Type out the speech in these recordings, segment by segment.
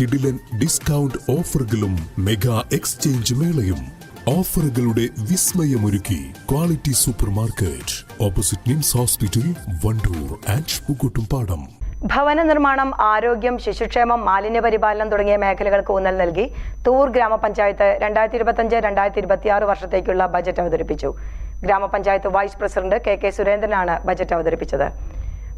കിടിലൻ ഡിസ്കൗണ്ട് ഓഫറുകളും mega exchange മേളയും. ഓഫറുകളുടെ വിസ്മയമൊരുക്കി quality super market opposite NIMS hospital Wandoor and Pookkottumpadam ഭവന നിർമ്മാണം ആരോഗ്യം ശിശുക്ഷേമം മാലിന്യ പരിപാലനം തുടങ്ങിയ മേഖലകൾക്ക് ഊന്നൽ നൽകി തൂർ ഗ്രാമപഞ്ചായത്ത് രണ്ടായിരത്തി ഇരുപത്തഞ്ച് രണ്ടായിരത്തി ഇരുപത്തിയാറ് വർഷത്തേക്കുള്ള ബജറ്റ് അവതരിപ്പിച്ചു. ഗ്രാമപഞ്ചായത്ത് വൈസ് പ്രസിഡന്റ് കെ കെ സുരേന്ദ്രനാണ് ബജറ്റ് അവതരിപ്പിച്ചത്.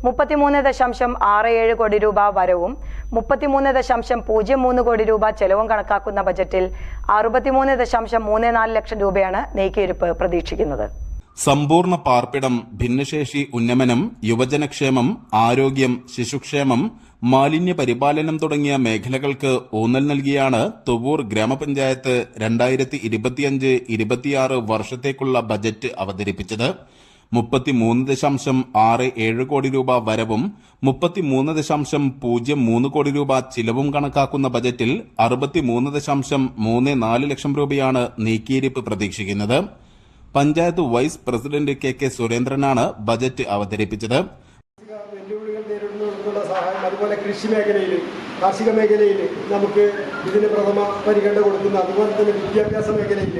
മുപ്പത്തിമൂന്ന് ദശാംശം ആറ് ഏഴ് കോടി രൂപ വരവും മുപ്പത്തിമൂന്ന് ദശാംശം പൂജ്യം മൂന്ന് കോടി രൂപ ചെലവും കണക്കാക്കുന്ന ബജറ്റിൽ അറുപത്തിമൂന്ന് ദശാംശം മൂന്ന് നാല് ലക്ഷം രൂപയാണ് നീക്കിയിരുപ്പ് പ്രതീക്ഷിക്കുന്നത്. സമ്പൂർണ പാർപ്പിടം ഭിന്നശേഷി ഉന്നമനം യുവജനക്ഷേമം ആരോഗ്യം ശിശുക്ഷേമം മാലിന്യ പരിപാലനം തുടങ്ങിയ മേഖലകൾക്ക് ഊന്നൽ നൽകിയാണ് തുവൂർ ഗ്രാമപഞ്ചായത്ത് രണ്ടായിരത്തി ഇരുപത്തിയഞ്ച് ഇരുപത്തിയാറ് വർഷത്തേക്കുള്ള ബജറ്റ് അവതരിപ്പിച്ചത്. മുപ്പത്തിമൂന്ന് ദശാംശം ആറ് ഏഴ് കോടി രൂപ വരവും മുപ്പത്തിമൂന്ന് ദശാംശം പൂജ്യം മൂന്ന് കോടി രൂപ ചിലവും കണക്കാക്കുന്ന ബജറ്റിൽ അറുപത്തിമൂന്ന് ദശാംശം മൂന്ന് നാല് ലക്ഷം രൂപയാണ് നീക്കിയിരിപ്പ് പ്രതീക്ഷിക്കുന്നത്. Panchayat vice president K K സുരേന്ദ്രനാണ് budget അവതരിപ്പിച്ചത്. അതുപോലെ കൃഷി മേഖലയിൽ കാർഷിക മേഖലയിൽ നമുക്ക് ഇതിന് പ്രഥമ പരിഗണന കൊടുക്കുന്ന അതുപോലെ തന്നെ വിദ്യാഭ്യാസ മേഖലയിൽ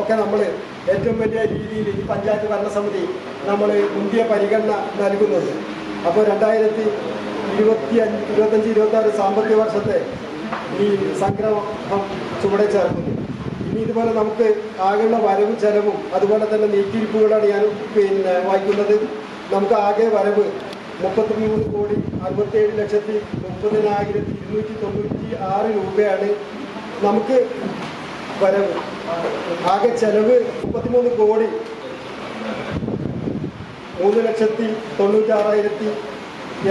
ഒക്കെ നമ്മൾ ഏറ്റവും വലിയ രീതിയിൽ ഈ പഞ്ചായത്ത് ഭരണസമിതി നമ്മൾ മുന്തിയ പരിഗണന നൽകുന്നുണ്ട്. അപ്പോൾ രണ്ടായിരത്തി ഇരുപത്തി അഞ്ച് ഇരുപത്തഞ്ച് ഇരുപത്തി ആറ് സാമ്പത്തിക വർഷത്തെ ഈ സംഗ്രഹം ചുവടെ ചേർക്കുന്നു. ഇനി ഇതുപോലെ നമുക്ക് ആകെയുള്ള വരവും ചെലവും അതുപോലെ തന്നെ നീക്കിയിരിപ്പുകളാണ് ഞാൻ പിന്നെ വായിക്കുന്നത്. നമുക്ക് ആകെ വരവ് മുപ്പത്തിമൂന്ന് കോടി അറുപത്തേഴ് ലക്ഷത്തി മുപ്പതിനായിരത്തി ഇരുന്നൂറ്റി തൊണ്ണൂറ്റി ആറ് രൂപയാണ് നമുക്ക് വരവ്. ആകെ ചെലവ് മുപ്പത്തിമൂന്ന് കോടി മൂന്ന് ലക്ഷത്തി തൊണ്ണൂറ്റാറായിരത്തി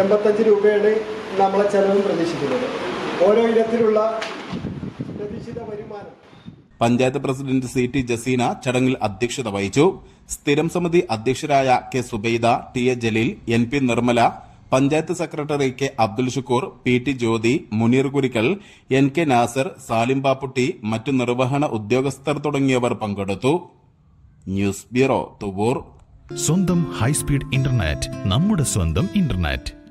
എൺപത്തഞ്ച് രൂപയാണ് നമ്മളെ ചെലവ് പ്രതീക്ഷിക്കുന്നത്. ഓരോ ഇനത്തിലുള്ള പ്രതീക്ഷിത വരുമാനം. Panchayat president C T Jaseena ചടങ്ങിൽ അധ്യക്ഷത വഹിച്ചു. സ്ഥിരം സമിതി അധ്യക്ഷരായ K Zubaida T A Jaleel N P Nirmala panchayat secretary K Abdul Shukkur P T Jyothi Muneer Kurikkal N K Nasar Salim Papputty മറ്റു നിർവഹണ ഉദ്യോഗസ്ഥർ തുടങ്ങിയവർ പങ്കെടുത്തു. News bureau Thuvvur. സ്വന്തം ഹൈസ്പീഡ് ഇന്റർനെറ്റ് നമ്മുടെ സ്വന്തം ഇന്റർനെറ്റ്.